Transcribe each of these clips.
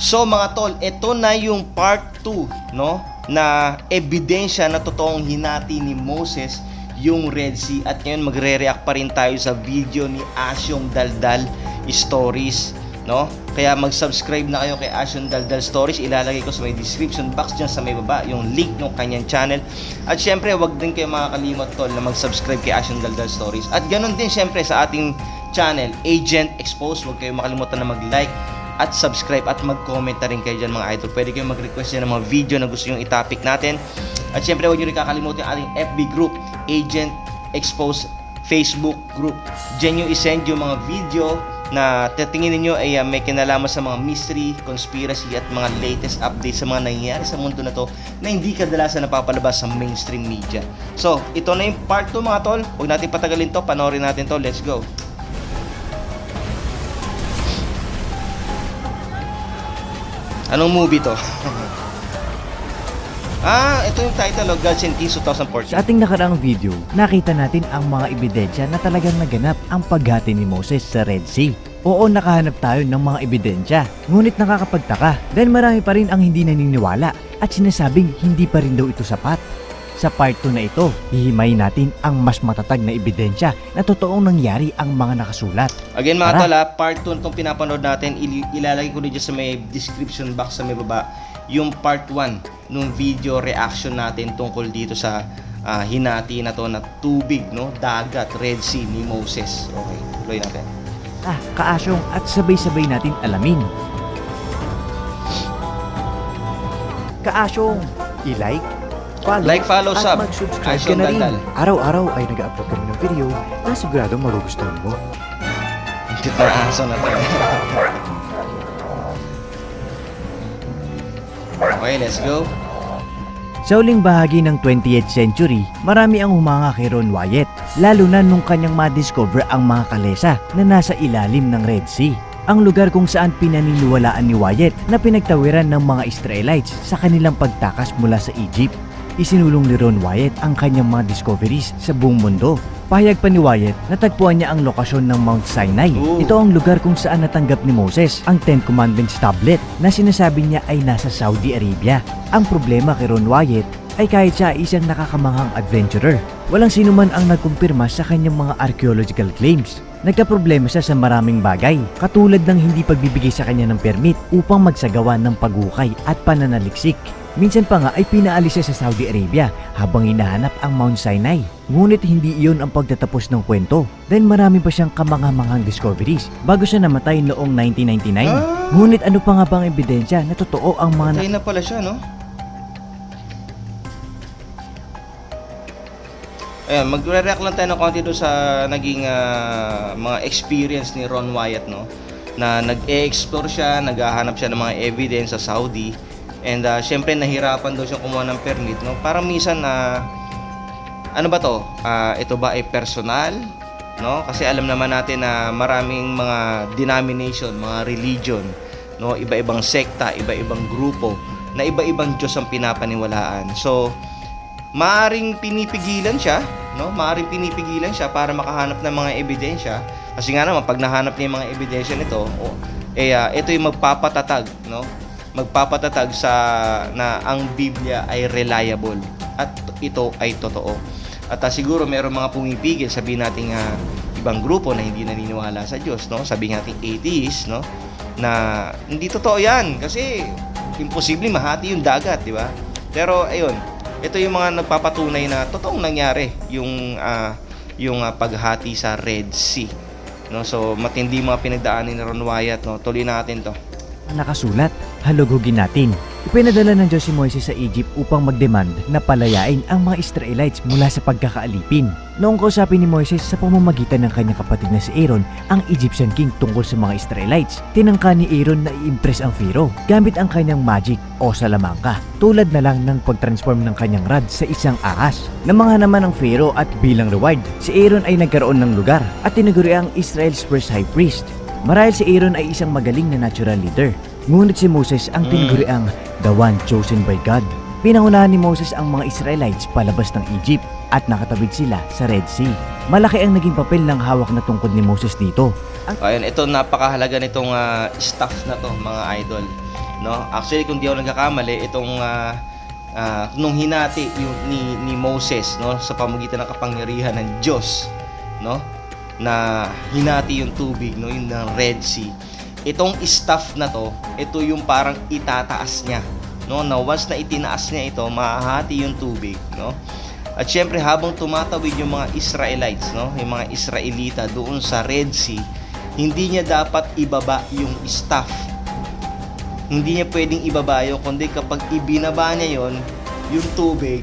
So mga tol, ito na yung part 2, no? Na ebidensya na totoong hinati ni Moses yung Red Sea at ngayon magre-react pa rin tayo sa video ni Asyong Daldal Stories, no? Kaya mag-subscribe na kayo kay Asyong Daldal Stories. Ilalagay ko sa may description box dyan sa may baba yung link ng kanyang channel. At syempre, wag din kayo makakalimot tol na mag-subscribe kay Asyong Daldal Stories. At ganun din syempre sa ating channel, Agent Exposed. Huwag kayo makalimutan na mag-like at subscribe at mag-comment na rin kayo dyan mga idol. Pwede kayong mag-request dyan ng mga video na gusto nyo i-topic natin. At syempre, huwag nyo rin kakalimutan yung ating FB group, Agent Expose Facebook group. Diyan nyo isend yung mga video na titingin ninyo ay uh, may kinalaman sa mga mystery, conspiracy at mga latest updates sa mga nangyayari sa mundo na to na hindi kadalasan napapalabas sa mainstream media. So, ito na yung part 2 mga tol. Huwag natin patagalin to, panoorin natin to. Let's go. Anong movie to? ah, ito yung title of Gods and Kings 2014. Sa ating nakaraang video, nakita natin ang mga ebidensya na talagang naganap ang paghati ni Moses sa Red Sea. Oo, nakahanap tayo ng mga ebidensya, ngunit nakakapagtaka dahil marami pa rin ang hindi naniniwala at sinasabing hindi pa rin daw ito sapat. Sa part 2 na ito, hihimayin natin ang mas matatag na ebidensya na totoong nangyari ang mga nakasulat. Again mga Tara. tol, ah, part 2 itong pinapanood natin, il- ilalagay ko rin dyan sa may description box sa may baba, yung part 1 nung video reaction natin tungkol dito sa ah, hinati na to na tubig, no? Dagat, Red Sea ni Moses. Okay, tuloy natin. Ah, kaasyong at sabay-sabay natin alamin. Kaasyong, i-like, follow, Like, follow, at sub. mag-subscribe ka na rin. Araw-araw ay nag-upload kami ng video na sigurado magugustuhan mo. Na aso na to. okay, let's go. Sa uling bahagi ng 20th century, marami ang humanga kay Ron Wyatt, lalo na nung kanyang madiscover ang mga kalesa na nasa ilalim ng Red Sea. Ang lugar kung saan pinaniniwalaan ni Wyatt na pinagtawiran ng mga Israelites sa kanilang pagtakas mula sa Egypt. Isinulong ni Ron Wyatt ang kanyang mga discoveries sa buong mundo. Pahayag pa ni Wyatt, natagpuan niya ang lokasyon ng Mount Sinai. Ooh. Ito ang lugar kung saan natanggap ni Moses ang Ten Commandments tablet na sinasabi niya ay nasa Saudi Arabia. Ang problema kay Ron Wyatt ay kahit siya ay isang nakakamanghang adventurer, walang sino man ang nagkumpirma sa kanyang mga archaeological claims. Nagkaproblema siya sa maraming bagay, katulad ng hindi pagbibigay sa kanya ng permit upang magsagawa ng paghukay at pananaliksik. Minsan pa nga ay pinaalis siya sa Saudi Arabia habang hinahanap ang Mount Sinai. Ngunit hindi iyon ang pagtatapos ng kwento dahil marami pa siyang kamangamanghang discoveries bago siya namatay noong 1999. Ah! Ngunit ano pa nga bang ebidensya na totoo ang mga Patay na pala siya, no? Ayan, magre-react lang tayo ng konti doon sa naging ah, mga experience ni Ron Wyatt, no? Na nag-e-explore siya, naghahanap siya ng mga evidence sa Saudi. And ah, syempre nahirapan daw siya kumuha ng permit, no? Parang minsan na ano ba to? Ah, ito ba ay personal? No? Kasi alam naman natin na maraming mga denomination, mga religion, no? Iba-ibang sekta, iba-ibang grupo na iba-ibang Diyos ang pinapaniwalaan. So, maaring pinipigilan siya, no? Maaring pinipigilan siya para makahanap ng mga ebidensya. Kasi nga naman pag nahanap niya yung mga ebidensya nito, oh, eh ah, ito yung magpapatatag, no? Magpapatatag sa na ang Biblia ay reliable at ito ay totoo. At ah, siguro mayroong mga pumipigil, sabihin natin nga ibang grupo na hindi naniniwala sa Diyos, no? Sabihin natin atheist, no? Na hindi totoo 'yan kasi imposible mahati yung dagat, di ba? Pero ayun, ito yung mga nagpapatunay na totoong nangyari yung ah, yung ah, paghati sa Red Sea. No, so matindi mga pinagdaanan ni Ron Wyatt, no. Tuloy natin 'to. Nakasulat, halugugin natin. Ipinadala ng Diyos si Moises sa Egypt upang magdemand na palayain ang mga Israelites mula sa pagkakaalipin. Noong kausapin ni Moises sa pamamagitan ng kanyang kapatid na si Aaron, ang Egyptian king tungkol sa mga Israelites, tinangka ni Aaron na i-impress ang Pharaoh gamit ang kanyang magic o salamangka, tulad na lang ng pag-transform ng kanyang rod sa isang ahas. Namangha naman ang Pharaoh at bilang reward, si Aaron ay nagkaroon ng lugar at tinaguri ang Israel's first high priest Marahil si Aaron ay isang magaling na natural leader. Ngunit si Moses ang Mm. tinuguri ang the one chosen by God. Pinangunahan ni Moses ang mga Israelites palabas ng Egypt at nakatabid sila sa Red Sea. Malaki ang naging papel ng hawak na tungkod ni Moses dito. Ayun, ito napakahalaga nitong ah, staff na to, mga idol. no? Actually, kung di ako nagkakamali, itong ah, ah, nung hinati yung, ni, ni Moses, no, sa pamagitan ng kapangyarihan ng Diyos, no, na hinati yung tubig, no, yung ng Red Sea. Itong staff na to, ito yung parang itataas niya, no, na once na itinaas niya ito, mahahati yung tubig, no. At syempre habang tumatawid yung mga Israelites, no, yung mga Israelita doon sa Red Sea, hindi niya dapat ibaba yung staff. Hindi niya pwedeng ibaba yun, kundi kapag ibinaba niya yon, yung tubig,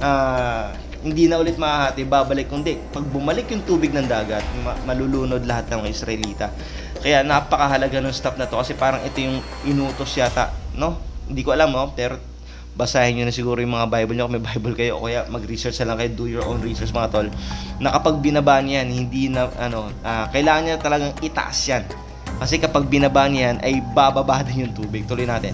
ah, hindi na ulit mahahati, babalik. Kundi pag bumalik yung tubig ng dagat, ma- malulunod lahat ng Israelita. Kaya napakahalaga ng stop na to kasi parang ito yung inutos yata, no? Hindi ko alam, no? Pero basahin nyo na siguro yung mga Bible nyo kung may Bible kayo o kaya mag-research na lang kayo, do your own research mga tol na kapag binaba niyan, hindi na, ano, ah, kailangan niya talagang itaas yan kasi kapag binaba niyan ay bababa din yung tubig tuloy natin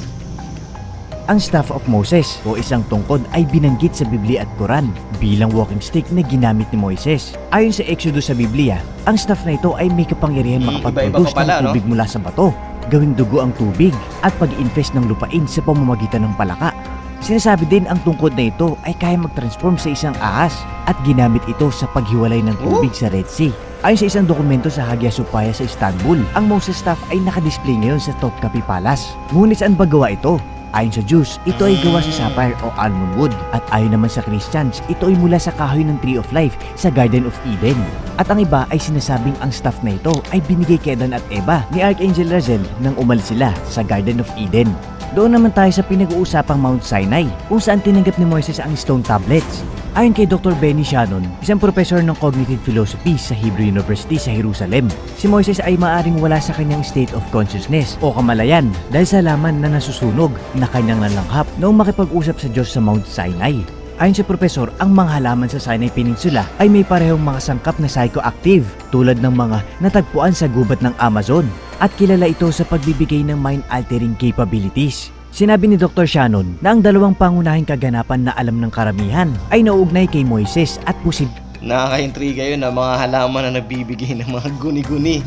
Ang staff of Moses o isang tungkod ay binanggit sa Biblia at Quran bilang walking stick na ginamit ni Moises. Ayon sa Exodus sa Biblia, ang staff na ito ay may kapangyarihan Hmm, makapag-produce ng tubig mula sa bato, gawing dugo ang tubig, at pag-infest ng lupain sa pamamagitan ng palaka. Sinasabi din ang tungkod na ito ay kaya mag-transform sa isang ahas at ginamit ito sa paghiwalay ng tubig sa Red Sea. Ayon sa isang dokumento sa Hagia Sophia sa Istanbul, ang Moses staff ay nakadisplay ngayon sa Topkapi Palace. Ngunit saan ba gawa ito? Ayon sa Jews, ito ay gawa sa sapphire o almond wood. At ayon naman sa Christians, ito ay mula sa kahoy ng Tree of Life sa Garden of Eden. At ang iba ay sinasabing ang staff na ito ay binigay kay Adan at Eva ni Archangel Razel nang umalis sila sa Garden of Eden. Doon naman tayo sa pinag-uusapang Mount Sinai kung saan tinanggap ni Moises ang stone tablets. Ayon kay Dr. Benny Shannon, isang professor ng cognitive philosophy sa Hebrew University sa Jerusalem, si Moises ay maaring wala sa kanyang state of consciousness o kamalayan dahil sa laman na nasusunog na kanyang nalanghap noong makipag-usap sa Diyos sa Mount Sinai. Ayon sa profesor, ang mga halaman sa Sinai Peninsula ay may parehong mga sangkap na psychoactive tulad ng mga natagpuan sa gubat ng Amazon at kilala ito sa pagbibigay ng mind-altering capabilities. Sinabi ni Dr. Shannon na ang dalawang pangunahing kaganapan na alam ng karamihan ay nauugnay kay Moises at posible nakaka-intriga yun na mga halaman na nagbibigay ng mga guni-guni.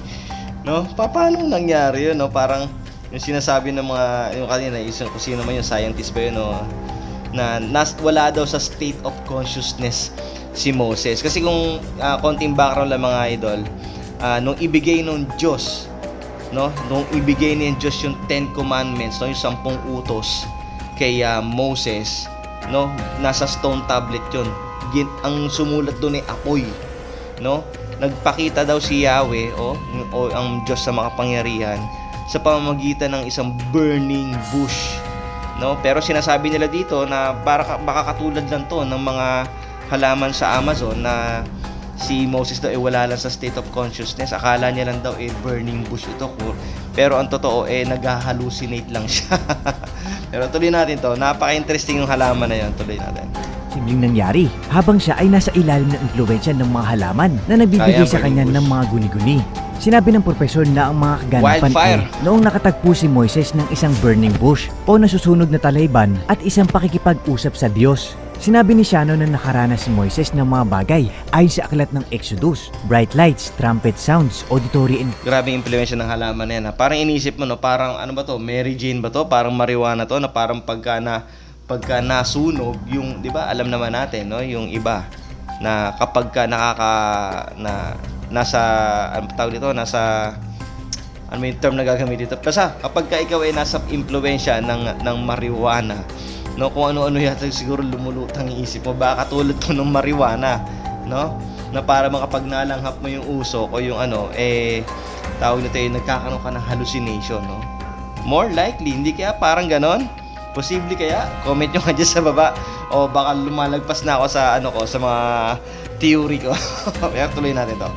No? Pa- paano nangyari yun no? Parang yung sinasabi ng mga yung kanina isang kung sino man yung scientist ba yun no? Na nas, wala daw sa state of consciousness si Moses kasi kung ah, konting background lang mga idol ah, nung ibigay nung Diyos no? Nung ibigay ni Diyos yung Ten Commandments no? Yung sampung utos kay ah, Moses no? Nasa stone tablet yun. Gin, ang sumulat doon ay apoy no? Nagpakita daw si Yahweh o, o ang Diyos sa makapangyarihan sa pamamagitan ng isang burning bush no? Pero sinasabi nila dito na para ka- baka katulad lang to ng mga halaman sa Amazon na si Moses daw ay wala lang sa state of consciousness. Akala niya lang daw eh burning bush ito pero ang totoo eh nag-hallucinate lang siya. Pero tuloy natin to. Napaka-interesting yung halaman na yun. Tuloy natin. Posibleng nangyari habang siya ay nasa ilalim ng impluensya ng mga halaman na nagbibigay Kaya sa kanya ng mga guni-guni. Sinabi ng profesor na ang mga kaganapan Wildfire. ay noong nakatagpo si Moises ng isang burning bush o nasusunog na talayban at isang pakikipag-usap sa Diyos. Sinabi ni Shannon na nakaranas si Moises ng mga bagay ayon sa aklat ng Exodus, bright lights, trumpet sounds, auditory and grabe impluensya ng halaman na yan. Ha? Parang inisip mo, no? parang ano ba to? Mary Jane ba to? Parang marijuana to na parang pagka na pagka nasunog, yung 'di ba? Alam naman natin, no? Yung iba na kapag ka nakaka na nasa ano tawag dito, nasa ano yung term na gagamit dito? Basta kapag ka ikaw ay nasa impluensya ng ng marijuana, no? Kung ano-ano yata siguro lumulutang yung isip mo, baka katulad to ng marijuana, no? Na para makapag nalanghap mo yung usok o yung ano, eh tawag nito yung nagkakaroon ka ng hallucination, no? More likely, hindi kaya parang ganon? Posible kaya? Comment nyo nga dyan sa baba. O baka lumalagpas na ako sa ano ko, sa mga theory ko. Kaya tuloy natin to.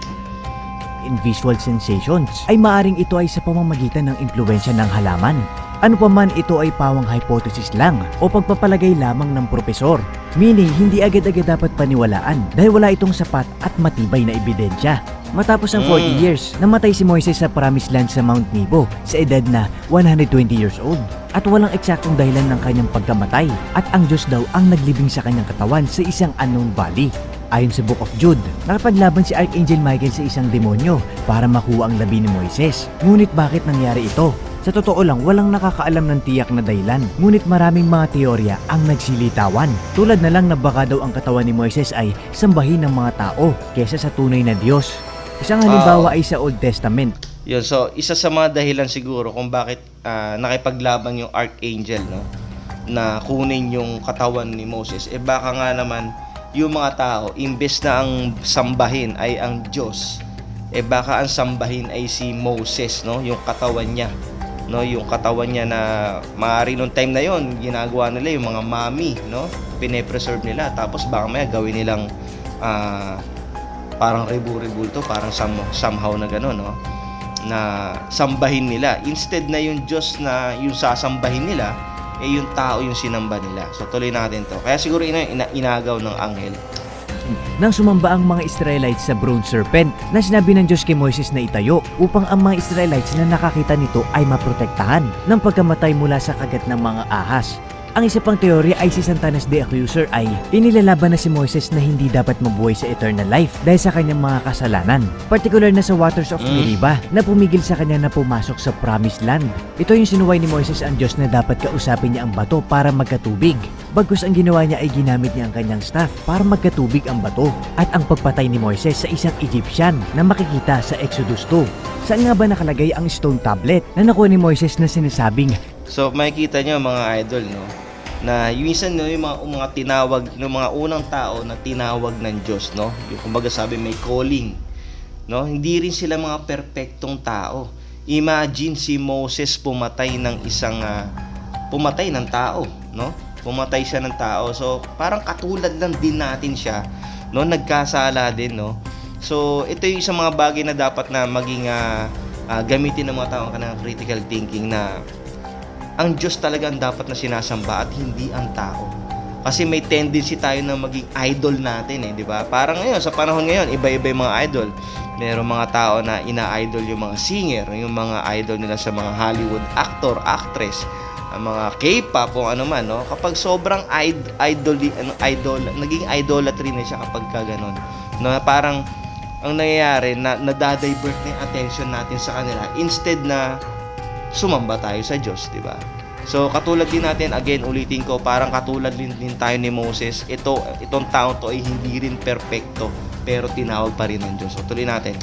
in visual sensations ay maaring ito ay sa pamamagitan ng impluensya ng halaman. Ano pa man ito ay pawang hypothesis lang o pagpapalagay lamang ng propesor. Meaning, hindi agad-agad dapat paniwalaan dahil wala itong sapat at matibay na ebidensya. Matapos ang 40 Mm. years, namatay si Moises sa Promised Land sa Mount Nebo sa edad na 120 years old. At walang eksaktong dahilan ng kanyang pagkamatay at ang Diyos daw ang naglibing sa kanyang katawan sa isang unknown valley. Ayon sa Book of Jude, nakapaglaban si Archangel Michael sa isang demonyo para makuha ang labi ni Moises. Ngunit bakit nangyari ito? Sa totoo lang, walang nakakaalam ng tiyak na dahilan. Ngunit maraming mga teorya ang nagsilitawan. Tulad na lang na baka daw ang katawan ni Moises ay sambahin ng mga tao kesa sa tunay na Diyos. Isang halimbawa ay sa Old Testament. Yun, so isa sa mga dahilan siguro kung bakit ah, nakipaglaban yung archangel, no? Na kunin yung katawan ni Moses. Eh baka nga naman yung mga tao, imbes na ang sambahin ay ang Diyos, eh baka ang sambahin ay si Moses, no? Yung katawan niya. No, yung katawan niya na maaari nung time na yon ginagawa nila yung mga mami, no? Pine-preserve nila tapos baka maya gawin nilang ah, parang rebu-rebul to, parang some, somehow na gano'n, no? na sambahin nila. Instead na yung Diyos na yung sasambahin nila, eh yung tao yung sinamba nila. So tuloy natin to. Kaya siguro ina, ina- inagaw ng anghel. Nang sumamba ang mga Israelites sa bronze serpent na sinabi ng Diyos kay Moises na itayo upang ang mga Israelites na nakakita nito ay maprotektahan ng pagkamatay mula sa kagat ng mga ahas. Ang isa pang teorya ay si Santanas the Accuser ay inilalaban na si Moises na hindi dapat mabuhay sa eternal life dahil sa kanyang mga kasalanan. Partikular na sa waters of Mm. Meribah na pumigil sa kanya na pumasok sa promised land. Ito yung sinuway ni Moises ang Diyos na dapat kausapin niya ang bato para magkatubig. Bagkus ang ginawa niya ay ginamit niya ang kanyang staff para magkatubig ang bato at ang pagpatay ni Moises sa isang Egyptian na makikita sa Exodus 2. Saan nga ba nakalagay ang stone tablet na nakuha ni Moises na sinasabing So makikita nyo mga idol, no? Na minsan no, yung mga, mga tinawag, yung mga unang tao na tinawag ng Diyos, no? Yung kumbaga sabi may calling, no? Hindi rin sila mga perpektong tao. Imagine si Moses pumatay ng isang ah, pumatay ng tao, no? Pumatay siya ng tao. So, parang katulad lang din natin siya, no? Nagkasala din, no? So, ito yung isang mga bagay na dapat na maging ah, ah, gamitin ng mga tao kanilang critical thinking na ang Diyos talaga ang dapat na sinasamba at hindi ang tao. Kasi may tendency tayo na maging idol natin eh, di ba? Parang ngayon, sa panahon ngayon, iba-iba yung mga idol. Merong mga tao na ina-idol yung mga singer, yung mga idol nila sa mga Hollywood actor, actress, ang mga K-pop o ano man, no? Kapag sobrang id- idol, ano, idol, naging idolatry na siya kapag ka ganun. No, parang ang nangyayari na nadadivert na yung attention natin sa kanila instead na sumamba tayo sa Diyos, di ba? So, katulad din natin, again, ulitin ko, parang katulad din, din tayo ni Moses, ito, itong taong to ay hindi rin perpekto, pero tinawag pa rin ng Diyos. So, tuloy natin.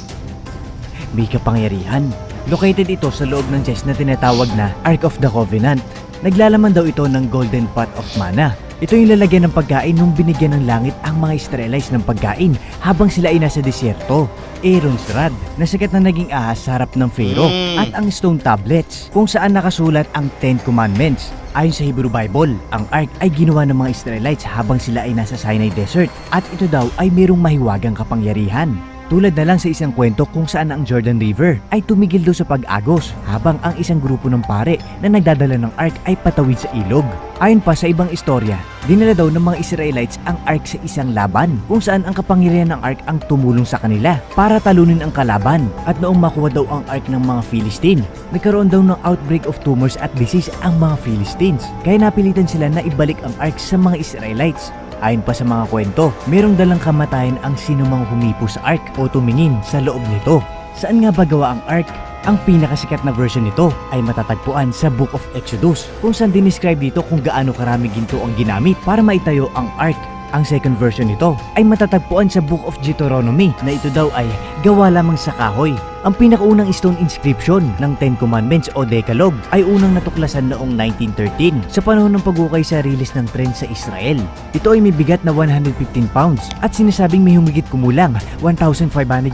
may kapangyarihan. Located ito sa loob ng chest na tinatawag na Ark of the Covenant. Naglalaman daw ito ng golden pot of manna. Ito yung lalagyan ng pagkain nung binigyan ng langit ang mga Israelites ng pagkain habang sila ay nasa disyerto. Aaron's rod na sikat na naging ahas sa harap ng Pharaoh Mm. at ang stone tablets kung saan nakasulat ang Ten Commandments. Ayon sa Hebrew Bible, ang Ark ay ginawa ng mga Israelites habang sila ay nasa Sinai Desert at ito daw ay mayroong mahiwagang kapangyarihan. Tulad na lang sa isang kwento kung saan ang Jordan River ay tumigil doon sa pag-agos habang ang isang grupo ng pare na nagdadala ng ark ay patawid sa ilog. Ayon pa sa ibang istorya, dinala daw ng mga Israelites ang ark sa isang laban kung saan ang kapangyarihan ng ark ang tumulong sa kanila para talunin ang kalaban. At noong makuha daw ang ark ng mga Philistine, nagkaroon daw ng outbreak of tumors at disease ang mga Philistines. Kaya napilitan sila na ibalik ang ark sa mga Israelites Ayon pa sa mga kwento, merong dalang kamatayan ang sinumang humipo sa Ark o tumingin sa loob nito. Saan nga ba gawa ang Ark? Ang pinakasikat na version nito ay matatagpuan sa Book of Exodus kung saan dinescribe dito kung gaano karami ginto ang ginamit para maitayo ang Ark. Ang second version nito ay matatagpuan sa Book of Deuteronomy na ito daw ay gawa lamang sa kahoy. Ang pinakaunang stone inscription ng Ten Commandments o Decalogue ay unang natuklasan noong 1913 sa panahon ng pagukay sa rilis ng tren sa Israel. Ito ay may bigat na 115 pounds at sinasabing may humigit kumulang 1,500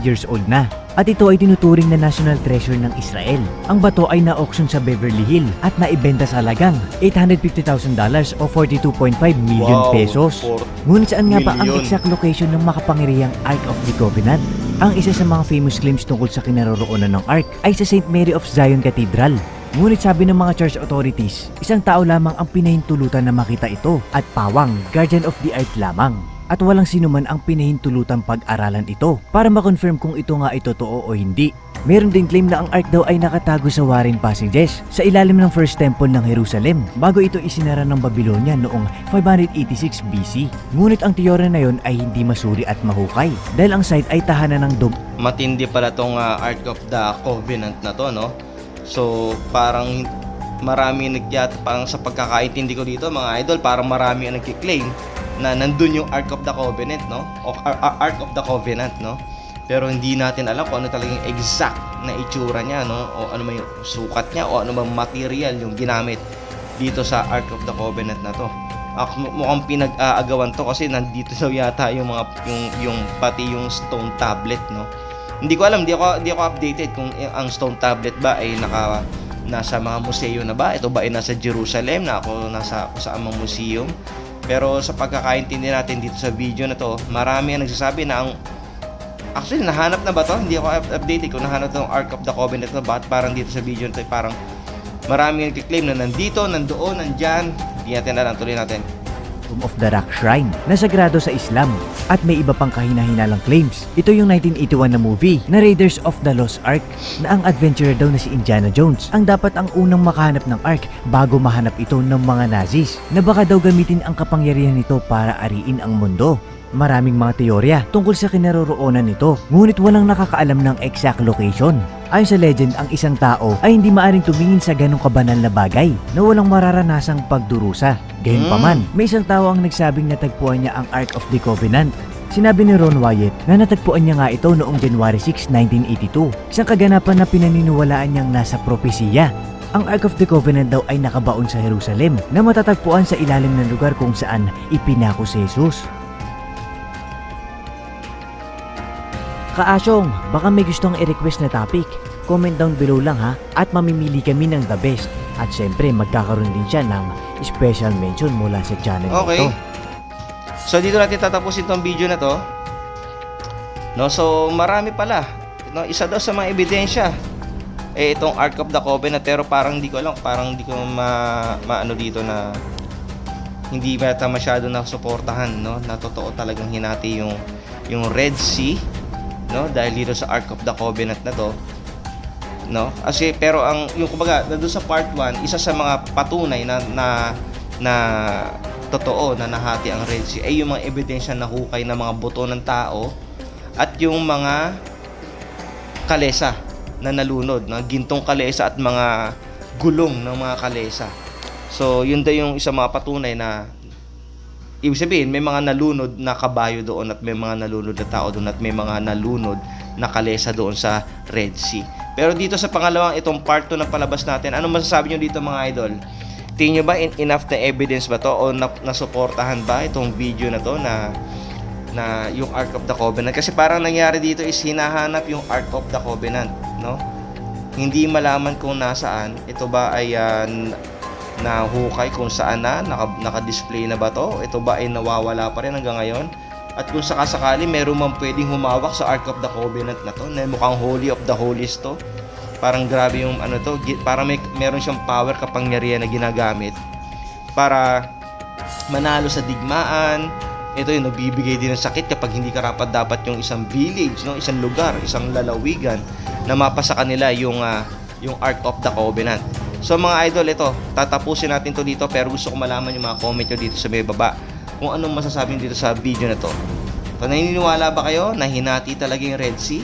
years old na. At ito ay tinuturing na national treasure ng Israel. Ang bato ay na-auction sa Beverly Hill at naibenta sa halagang $850,000 o 42.5 million Wow, pesos. Ngunit saan nga ba ang Million. exact location ng makapangyarihang Ark of the Covenant? Ang isa sa mga famous claims tungkol sa kinaroroonan ng Ark ay sa St. Mary of Zion Cathedral. Ngunit sabi ng mga church authorities, isang tao lamang ang pinahintulutan na makita ito at pawang, guardian of the earth lamang. At walang sino man ang pinahintulutan pag-aralan ito para makonfirm kung ito nga ay totoo o hindi. Meron din claim na ang Ark daw ay nakatago sa Warren Passages sa ilalim ng First Temple ng Jerusalem bago ito isinara ng Babylonia noong 586 BC. Ngunit ang teorya na yon ay hindi masuri at mahukay dahil ang site ay tahanan ng dog Matindi pala tong ah, Ark of the Covenant na to, no? So, parang marami nagyat parang sa pagkakaintindi ko dito mga idol, parang marami ang nagki-claim na nandun yung Ark of the Covenant, no? O Ar- Ar- Ark of the Covenant, no? Pero hindi natin alam kung ano talaga yung exact na itsura niya, no? O ano yung sukat niya o ano bang material yung ginamit dito sa Ark of the Covenant na to. Ak mukhang pinag-aagawan to kasi nandito daw yata yung mga yung yung pati yung stone tablet, no? Hindi ko alam, hindi ako hindi ako updated kung ang stone tablet ba ay naka nasa mga museo na ba? Ito ba ay nasa Jerusalem na ako nasa sa amang museum? Pero sa pagkakaintindi natin dito sa video na to, marami ang nagsasabi na ang Actually, nahanap na ba to? Hindi ako up- updated kung nahanap ng Ark of the Covenant na bakit parang dito sa video na to, parang marami ang nagkiklaim na nandito, nandoon, nandyan. Hindi natin alam, tuloy natin. Tomb of the Rock Shrine na sagrado sa Islam at may iba pang kahina-hinalang claims. Ito yung 1981 na movie na Raiders of the Lost Ark na ang adventurer daw na si Indiana Jones ang dapat ang unang makahanap ng Ark bago mahanap ito ng mga Nazis na baka daw gamitin ang kapangyarihan nito para ariin ang mundo. Maraming mga teorya tungkol sa kinaroroonan nito, ngunit walang nakakaalam ng exact location. Ayon sa legend, ang isang tao ay hindi maaring tumingin sa ganong kabanal na bagay na walang mararanasang pagdurusa. Gayunpaman, may isang tao ang nagsabing natagpuan niya ang Ark of the Covenant. Sinabi ni Ron Wyatt na natagpuan niya nga ito noong January 6, 1982, isang kaganapan na pinaniniwalaan niyang nasa propesiya ang Ark of the Covenant daw ay nakabaon sa Jerusalem na matatagpuan sa ilalim ng lugar kung saan ipinako si Jesus. Kaasyong, baka may gustong i-request na topic. Comment down below lang ha at mamimili kami ng the best. At syempre magkakaroon din siya ng special mention mula sa channel Okay. ito. So dito natin tatapusin tong video na to. No, so marami pala. No, isa daw sa mga ebidensya eh itong Ark of the Covenant pero parang hindi ko alam, parang hindi ko ma maano dito na hindi bata masyado na suportahan, no? Na totoo talagang hinati yung yung Red Sea, no? Dahil dito sa Ark of the Covenant na to, no? Kasi pero ang yung kumbaga doon sa part 1, isa sa mga patunay na na na totoo na nahati ang Red Sea ay yung mga ebidensya na hukay ng mga buto ng tao at yung mga kalesa na nalunod, na gintong kalesa at mga gulong ng mga kalesa. So, yun daw yung isa mga patunay na ibig sabihin may mga nalunod na kabayo doon at may mga nalunod na tao doon at may mga nalunod na kalesa doon sa Red Sea. Pero dito sa pangalawang itong part 2 ng palabas natin, ano masasabi nyo dito mga idol? Tingin nyo ba in- enough na evidence ba to o na, nasuportahan ba itong video na to na na yung Ark of the Covenant kasi parang nangyari dito is hinahanap yung Ark of the Covenant no hindi malaman kung nasaan ito ba ay ah, n- nahukay kung saan na naka, naka-display na ba to? Ito ba ay nawawala pa rin hanggang ngayon? At kung sakasakali meron man pwedeng humawak sa Ark of the Covenant na to na mukhang Holy of the Holies to. Parang grabe yung ano to parang may meron siyang power kapangyarihan na ginagamit para manalo sa digmaan. Ito yung nagbibigay din ng sakit kapag hindi karapat dapat yung isang village, no, isang lugar, isang lalawigan na mapasa kanila yung ah, yung Ark of the Covenant. So mga idol, ito, tatapusin natin to dito pero gusto ko malaman yung mga comment nyo dito sa may baba kung anong masasabi dito sa video na to. So, naniniwala ba kayo na hinati talaga yung Red Sea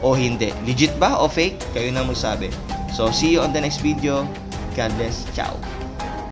o hindi? Legit ba o fake? Kayo na magsabi. So see you on the next video. God bless. Ciao.